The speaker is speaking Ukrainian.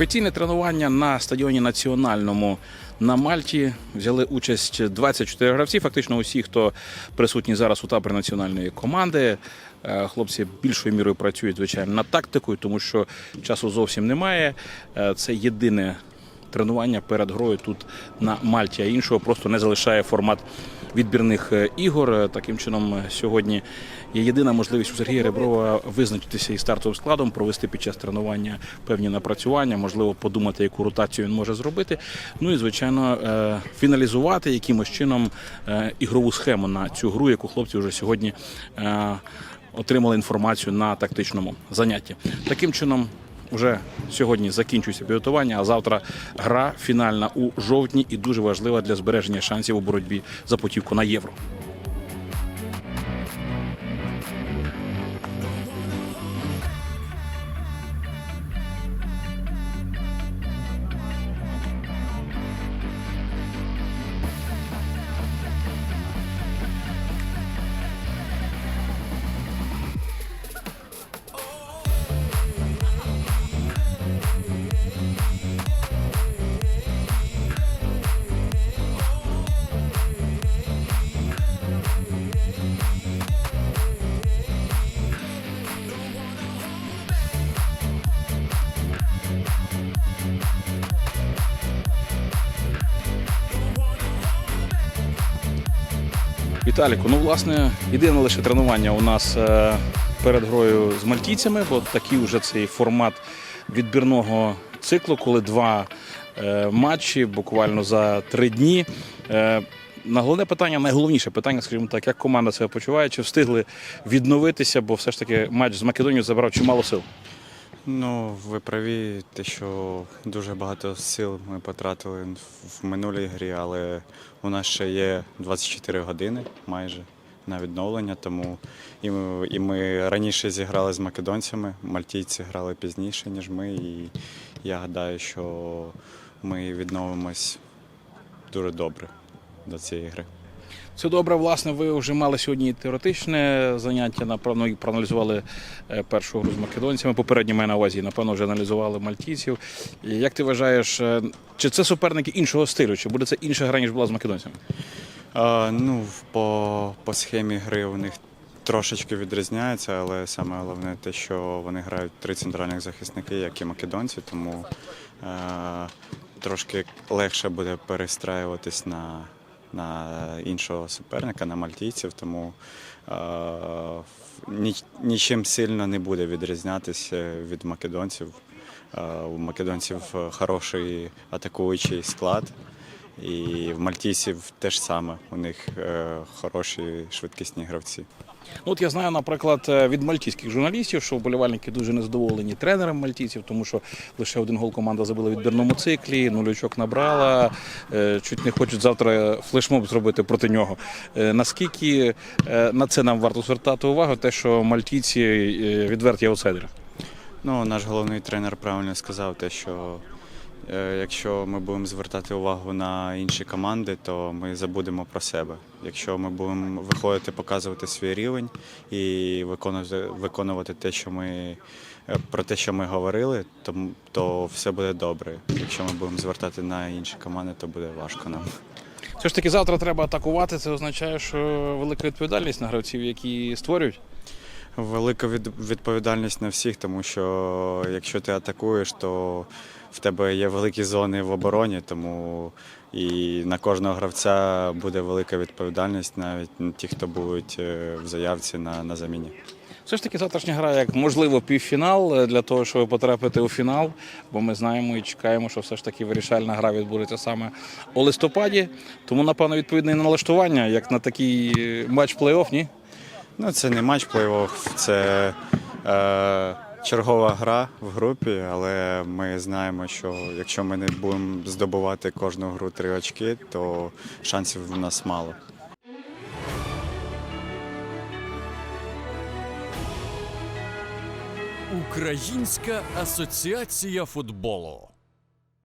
Офіційне тренування на стадіоні національному на Мальті взяли участь 24 гравці. Фактично усі, хто присутні зараз у таборі національної команди. Е, Хлопці більшою мірою працюють звичайно над тактикою, тому що часу зовсім немає. Е, Це єдине тренування перед грою тут на Мальті, а іншого просто не залишає формат відбірних е, ігор. Е, Таким чином, е, сьогодні є єдина можливість у Сергія Реброва визначитися із стартовим складом, провести під час тренування певні напрацювання, можливо, подумати, яку ротацію він може зробити. Ну і звичайно, фіналізувати якимось чином ігрову схему на цю гру, яку хлопці вже сьогодні. Отримали інформацію на тактичному занятті. Таким чином, вже сьогодні закінчується підготування, а завтра гра фінальна у жовтні і дуже важлива для збереження шансів у боротьбі за путівку на євро. Віталіку, ну власне, єдине лише тренування у нас е, перед грою з мальтійцями, бо такий вже цей формат відбірного циклу, коли два е, матчі буквально за три дні. Е, на головне питання, найголовніше питання, скажімо так, як команда себе почуває, чи встигли відновитися, бо все ж таки матч з Македонією забрав чимало сил. Ну, ви праві, те, що дуже багато сил ми потратили в минулій грі, але у нас ще є 24 години майже на відновлення. Тому і ми, і ми раніше зіграли з македонцями, мальтійці грали пізніше, ніж ми. І я гадаю, що ми відновимось дуже добре до цієї гри. Це добре, власне, ви вже мали сьогодні теоретичне заняття, напевно, проаналізували е, першу гру з македонцями. Попередньо маю на увазі, напевно, вже аналізували мальтійців. І як ти вважаєш, е, чи це суперники іншого стилю, чи буде це інша гра, ніж була з македонцями? А, ну, по, по схемі гри у них трошечки відрізняється, але саме головне те, що вони грають три центральних захисники, як і македонці, тому е, трошки легше буде перестраюватись на, на іншого суперника, на мальтійців, тому е, нічим сильно не буде відрізнятися від македонців. Е, у македонців хороший атакуючий склад. І в мальтійців теж саме. У них е, хороші швидкісні гравці. Ну, от я знаю, наприклад, е, від мальтійських журналістів, що вболівальники дуже незадоволені тренером мальтійців, тому що лише один гол команда забила в відбірному циклі, нуль очок набрала, е, чуть не хочуть завтра флешмоб зробити проти нього. Е, Наскільки на це нам варто звертати увагу, те, що мальтійці відверті аутсайдери? Ну, наш головний тренер правильно сказав те, що якщо ми будемо звертати увагу на інші команди, то ми забудемо про себе. Якщо ми будемо виходити, показувати свій рівень і виконувати, виконувати те, що ми е, про те, що ми говорили, то, то все буде добре. Якщо ми будемо звертати на інші команди, то буде важко нам. Все ж таки, завтра треба атакувати. Це означає, що велика відповідальність на гравців, які створюють. Велика відповідальність на всіх, тому що якщо ти атакуєш, то в тебе є великі зони в обороні, тому і на кожного гравця буде велика відповідальність, навіть на ті, хто будуть е, в заявці на, на заміні. Все ж таки завтрашня гра як можливо півфінал е, для того, щоб потрапити у фінал, бо ми знаємо і чекаємо, що все ж таки вирішальна гра відбудеться саме у листопаді. Тому, напевно, відповідне налаштування, як на такий е, матч плей-офф, ні? Ну, це не матч плей-офф, це е, чергова гра в групі, але ми знаємо, що якщо ми не будемо здобувати кожну гру три очки, то шансів у нас мало. Українська асоціація футболу.